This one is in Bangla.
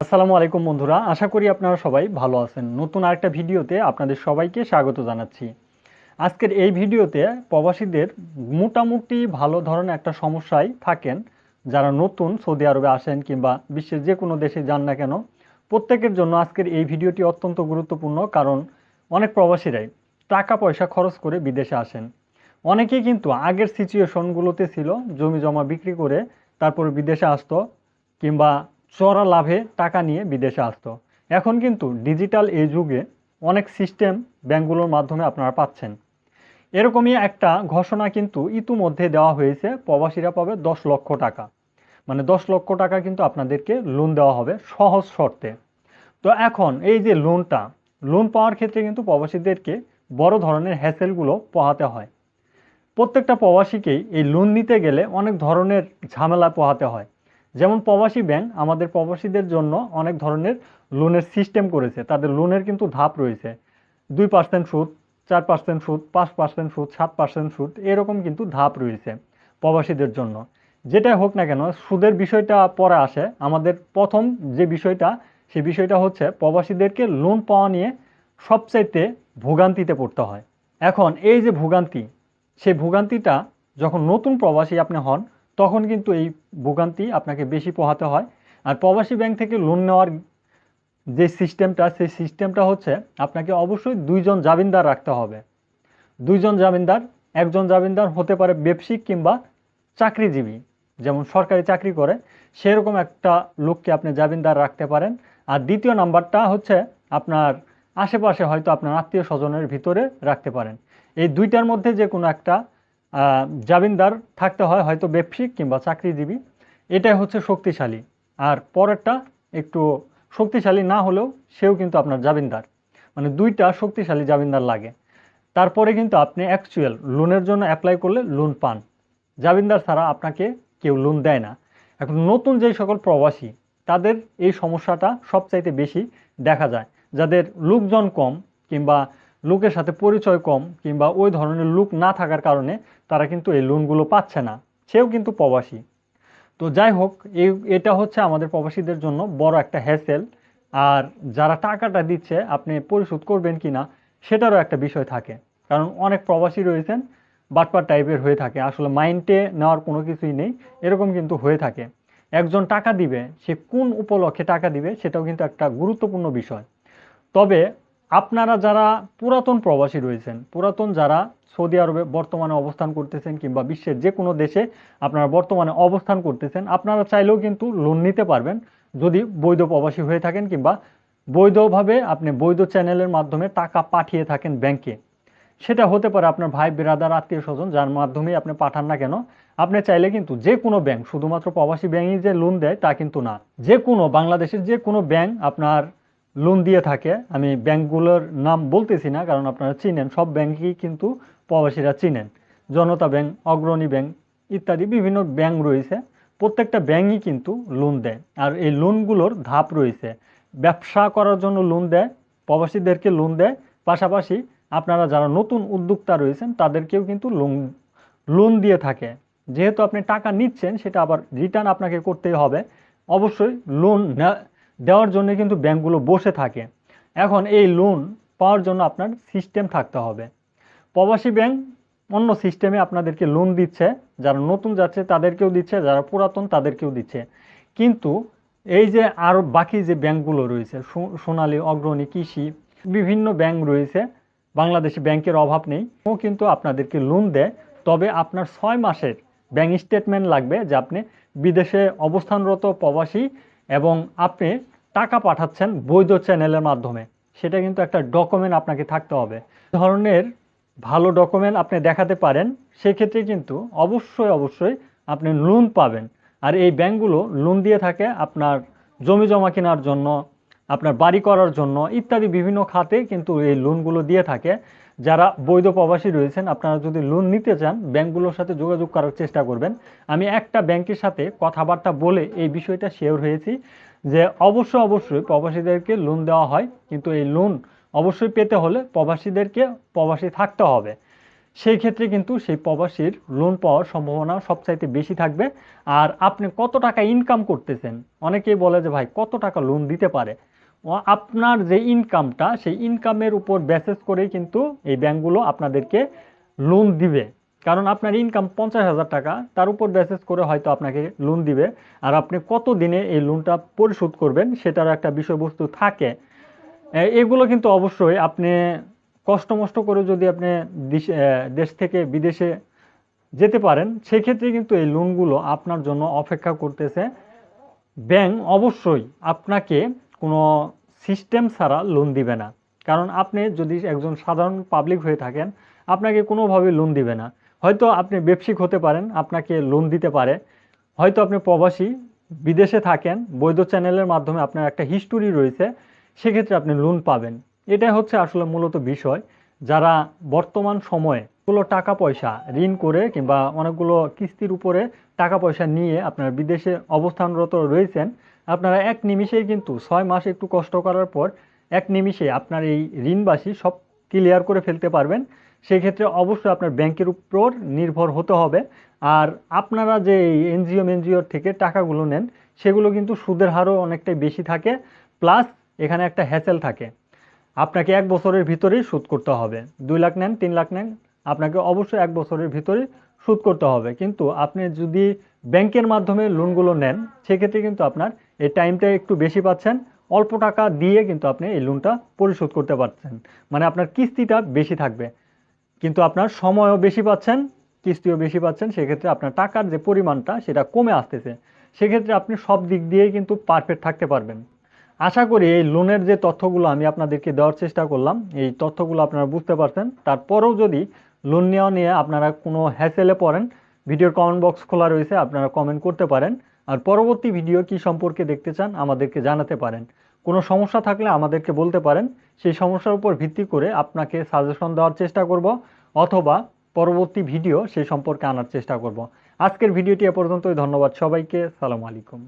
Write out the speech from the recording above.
আসসালামু আলাইকুম বন্ধুরা, আশা করি আপনারা সবাই ভালো আছেন। নতুন আরেকটা ভিডিওতে আপনাদের সবাইকে স্বাগত জানাচ্ছি। আজকের এই ভিডিওতে প্রবাসীদের মোটামুটি ভালো ধরনের একটা সমস্যায় থাকেন যারা নতুন সৌদি আরবে আসেন কিংবা বিশ্বের যে কোনো দেশে যান না কেন। প্রত্যেকের জন্য আজকের এই ভিডিওটি অত্যন্ত গুরুত্বপূর্ণ কারণ অনেক প্রবাসীরাই টাকা পয়সা খরচ করে বিদেশে আসেন। অনেকেই কিন্তু আগের সিচুয়েশনগুলোতে ছিল জমি জমা বিক্রি করে তারপর বিদেশে আসতো কিংবা চড়া লাভে টাকা নিয়ে বিদেশে আসতো। এখন কিন্তু ডিজিটাল এই যুগে অনেক সিস্টেম ব্যাংকগুলোর মাধ্যমে আপনারা পাচ্ছেন। এরকমই একটা ঘোষণা কিন্তু ইতিমধ্যে দেওয়া হয়েছে, প্রবাসীরা পাবে দশ লক্ষ টাকা। মানে দশ লক্ষ টাকা কিন্তু আপনাদেরকে লোন দেওয়া হবে সহজ শর্তে। তো এখন এই যে লোনটা লোন পাওয়ার ক্ষেত্রে কিন্তু প্রবাসীদেরকে বড় ধরনের হ্যাসেলগুলো পোহাতে হয়। প্রত্যেকটা প্রবাসীকেই এই লোন নিতে গেলে অনেক ধরনের ঝামেলা পোহাতে হয়। যেমন প্রবাসী ব্যাংক আমাদের প্রবাসীদের জন্য অনেক ধরনের লোনের সিস্টেম করেছে। তাদের লোনের কিন্তু ধাপ রয়েছে। দুই পার্সেন্ট সুদ, চার পার্সেন্ট সুদ, পাঁচ পার্সেন্ট সুদ, সাত পার্সেন্ট সুদ, এরকম কিন্তু ধাপ রয়েছে প্রবাসীদের জন্য। যেটাই হোক না কেন, সুদের বিষয়টা পরে আসে। আমাদের প্রথম যে বিষয়টা সেই বিষয়টা হচ্ছে প্রবাসীদেরকে লোন পাওয়া নিয়ে সবচাইতে ভোগান্তিতে পড়তে হয়। এখন এই যে ভোগান্তি, সেই ভোগান্তিটা যখন নতুন প্রবাসী আপনি হন তখন কিন্তু এই ভোগান্তি আপনাকে বেশি পোহাতে হয়। আর প্রবাসী ব্যাংক থেকে লোন নেওয়ার যে সিস্টেমটা সেই সিস্টেমটা হচ্ছে আপনাকে অবশ্যই দুইজন জামিনদার রাখতে হবে। দুইজন জামিনদার, একজন জামিনদার হতে পারে ব্যবসায়িক কিংবা চাকরিজীবী। যেমন সরকারি চাকরি করে, সেরকম একটা লোককে আপনি জামিনদার রাখতে পারেন। আর দ্বিতীয় নাম্বারটা হচ্ছে আপনার আশেপাশে হয়তো আপনার আত্মীয় স্বজনের ভিতরে রাখতে পারেন। এই দুইটার মধ্যে যে কোনো একটা জামিনদার থাকতে হয় হয়তো ব্যবসায়িক কিংবা চাকরিজীবী। এটাই হচ্ছে শক্তিশালী। আর পরেরটা একটু শক্তিশালী না হলেও সেও কিন্তু আপনার জামিনদার। মানে দুইটা শক্তিশালী জামিনদার লাগে। তারপরে কিন্তু আপনি অ্যাকচুয়াল লোনের জন্য অ্যাপ্লাই করলে লোন পান। জামিনদার ছাড়া আপনাকে কেউ লোন দেয় না। এখন নতুন যেই সকল প্রবাসী, তাদের এই সমস্যাটা সবচাইতে বেশি দেখা যায়। যাদের লোকজন কম কিংবা লোকের সাথে পরিচয় কম কিংবা ওই ধরনের লোক না থাকার কারণে তারা কিন্তু এই লোনগুলো পাচ্ছে না। সেও কিন্তু প্রবাসী। তো যাই হোক, এই, এটা হচ্ছে আমাদের প্রবাসীদের জন্য বড় একটা হ্যাসেল আর যারা টাকাটা দিচ্ছে, আপনি পরিশোধ করবেন কি না সেটারও একটা বিষয় থাকে। কারণ অনেক প্রবাসী রয়েছেন, বাটপার টাইপের হয়ে থাকে। আসলে মাইন্ডে নেওয়ার কোনো কিছুই নেই, এরকম কিন্তু হয়ে থাকে। একজন টাকা দিবে, সে কোন উপলক্ষে টাকা দিবে, সেটাও কিন্তু একটা গুরুত্বপূর্ণ বিষয়। তবে আপনারা যারা পুরাতন প্রবাসী রয়েছেন, পুরাতন যারা সৌদি আরবে বর্তমানে অবস্থান করতেছেন কিংবা বিশ্বের যে কোনো দেশে আপনারা বর্তমানে অবস্থান করতেছেন, আপনারা চাইলেও কিন্তু লোন নিতে পারবেন যদি বৈধ প্রবাসী হয়ে থাকেন কিংবা বৈধভাবে আপনি বৈধ চ্যানেলের মাধ্যমে টাকা পাঠিয়ে থাকেন ব্যাংকে সেটা হতে পারে আপনার ভাই বিরাদার আত্মীয় স্বজন, যার মাধ্যমেই আপনি পাঠান না কেন, আপনি চাইলে কিন্তু যে কোনো ব্যাংক শুধুমাত্র প্রবাসী ব্যাংকই যে লোন দেয় তা কিন্তু না। যে কোনো বাংলাদেশের যে কোনো ব্যাংক আপনার লোন দিয়ে থাকে। আমি ব্যাংকগুলোর নাম বলতেছি না, কারণ আপনারা চিনেন, সব ব্যাংকই কিন্তু প্রবাসীরা চিনেন। জনতা ব্যাংক, অগ্রণী ব্যাংক ইত্যাদি বিভিন্ন ব্যাংক রয়েছে। প্রত্যেকটা ব্যাংকই কিন্তু লোন দেয়। আর এই লোনগুলোর ধাপ রয়েছে। ব্যবসা করার জন্য লোন দেয়, প্রবাসীদেরকে লোন দেয়। পাশাপাশি আপনারা যারা নতুন উদ্যোক্তা রয়েছেন, তাদেরকেও কিন্তু লোন লোন দিয়ে থাকে। যেহেতু আপনি টাকা নিচ্ছেন, সেটা আবার রিটার্ন আপনাকে করতেই হবে। অবশ্যই লোন দেওয়ার জন্য কিন্তু ব্যাংকগুলো বসে থাকে। এখন এই লোন পাওয়ার জন্য আপনার সিস্টেম থাকতে হবে। প্রবাসী ব্যাংক অন্য সিস্টেমে আপনাদেরকে লোন দিচ্ছে, যারা নতুন যাচ্ছে তাদেরকেও দিচ্ছে, যারা পুরাতন তাদেরকেও দিচ্ছে। কিন্তু এই যে আরও বাকি যে ব্যাংকগুলো রয়েছে সোনালী, অগ্রণী, কৃষি, বিভিন্ন ব্যাংক রয়েছে, বাংলাদেশে ব্যাংকের অভাব নেই, ও কিন্তু আপনাদেরকে লোন দেয়। তবে আপনার ছয় মাসের ব্যাংক স্টেটমেন্ট লাগবে যে আপনি বিদেশে অবস্থানরত প্রবাসী এবং আপনি টাকা পাঠাচ্ছেন বৈধ চ্যানেলের মাধ্যমে। সেটা কিন্তু একটা ডকুমেন্ট আপনাকে থাকতে হবে। ধরনের ভালো ডকুমেন্ট আপনি দেখাতে পারেন, সেক্ষেত্রে কিন্তু অবশ্যই অবশ্যই আপনি লোন পাবেন। আর এই ব্যাংকগুলো লোন দিয়ে থাকে আপনার জমি জমা কেনার জন্য, আপনার বাড়ি করার জন্য ইত্যাদি বিভিন্ন খাতে কিন্তু এই লোনগুলো দিয়ে থাকে। যারা বৈধ প্রবাসী রয়েছেন, আপনারা যদি লোন নিতে চান, ব্যাংকগুলোর সাথে যোগাযোগ করার চেষ্টা করবেন। আমি একটা ব্যাংকের সাথে কথাবার্তা বলে এই বিষয়টা শেয়ার হয়েছি যে অবশ্যই অবশ্যই প্রবাসীদেরকে লোন দেওয়া হয়, কিন্তু এই লোন অবশ্যই পেতে হলে প্রবাসীদেরকে প্রবাসী থাকতে হবে। সেই ক্ষেত্রে কিন্তু সেই প্রবাসীর লোন পাওয়ার সম্ভাবনা সবচাইতে বেশি থাকবে। আর আপনি কত টাকা ইনকাম করতেছেন? অনেকেই বলে যে, ভাই, কত টাকা লোন দিতে পারে? আপনার যে ইনকামটা সেই ইনকামের উপর বেসেস করেই কিন্তু এই ব্যাংকগুলো আপনাদেরকে লোন দিবে। কারণ আপনার ইনকাম পঞ্চাশ হাজার টাকা, তার উপর বেসেস করে হয়তো আপনাকে লোন দিবে। আর আপনি কত দিনে এই লোনটা পরিশোধ করবেন সেটার একটা বিষয়বস্তু থাকে। এগুলো কিন্তু অবশ্যই আপনি কষ্ট মষ্ট করে যদি আপনি দেশ- দেশ থেকে বিদেশে যেতে পারেন, সেক্ষেত্রে কিন্তু এই লোনগুলো আপনার জন্য অপেক্ষা করতেছে। ব্যাংক অবশ্যই আপনাকে কোনো সিস্টেম ছাড়া লোন দিবে না। কারণ আপনি যদি একজন সাধারণ পাবলিক হয়ে থাকেন, আপনাকে কোনোভাবে লোন দিবে না। হয়তো আপনি ব্যবসায়িক হতে পারেন, আপনাকে লোন দিতে পারে। হয়তো আপনি প্রবাসী, বিদেশে থাকেন, বৈধ চ্যানেলের মাধ্যমে আপনার একটা হিস্টোরি রয়েছে, সেক্ষেত্রে আপনি লোন পাবেন। এটাই হচ্ছে আসলে মূলত বিষয়। যারা বর্তমান সময়ে গুলো টাকা পয়সা ঋণ করে কিংবা অনেকগুলো কিস্তির উপরে টাকা পয়সা নিয়ে আপনার বিদেশে অবস্থানরত রয়েছেন আপনারা এক নিমিষেই কিন্তু ছয় মাস একটু কষ্ট করার পর এক নিমিষে আপনার এই ঋণবাসী সব ক্লিয়ার করে ফেলতে পারবেন। সেই ক্ষেত্রে অবশ্যই আপনার ব্যাংকের উপর নির্ভর হতে হবে। আর আপনারা যে এই এনজিও এনজিওর থেকে টাকাগুলো নেন, সেগুলো কিন্তু সুদের হারও অনেকটাই বেশি থাকে। প্লাস এখানে একটা হ্যাসেল থাকে। আপনাকে এক বছরের ভিতরেই সুদ করতে হবে। দুই লাখ নেন, তিন লাখ নেন, আপনাকে অবশ্যই এক বছরের ভিতরেই সুদ করতে হবে। কিন্তু আপনি যদি ব্যাংকের মাধ্যমে লোনগুলো নেন, সেক্ষেত্রে কিন্তু আপনার এই টাইমটা একটু বেশি পাচ্ছেন। অল্প টাকা দিয়ে কিন্তু আপনি এই লোনটা পরিশোধ করতে পারছেন। মানে আপনার কিস্তিটা বেশি থাকবে। কিন্তু আপনার সময়ও বেশি পাচ্ছেন, কিস্তিও বেশি পাচ্ছেন, সেক্ষেত্রে আপনার টাকার যে পরিমাণটা সেটা কমে আসতেছে। সেক্ষেত্রে আপনি সব দিক দিয়েই কিন্তু পারফেক্ট থাকতে পারবেন। আশা করি এই লোনের যে তথ্যগুলো আমি আপনাদেরকে দেওয়ার চেষ্টা করলাম, এই তথ্যগুলো আপনারা বুঝতে পারছেন। তারপরেও যদি লোন নেওয়া নিয়ে আপনারা কোনো হ্যাসেলে পড়েন ভিডিওর কমেন্ট বক্স খোলা রয়েছে, আপনারা কমেন্ট করতে পারেন। আর পরবর্তী ভিডিও কি সম্পর্কে দেখতে চান আমাদেরকে জানাতে পারেন। কোনো সমস্যা থাকলে আমাদেরকে বলতে পারেন। সেই সমস্যার উপর ভিত্তি করে আপনাকে সাজেশন দেওয়ার চেষ্টা করব অথবা পরবর্তী ভিডিও সেই সম্পর্কে আনার চেষ্টা করব। আজকের ভিডিওটি এ পর্যন্তই। ধন্যবাদ সবাইকে। সালাম আলাইকুম।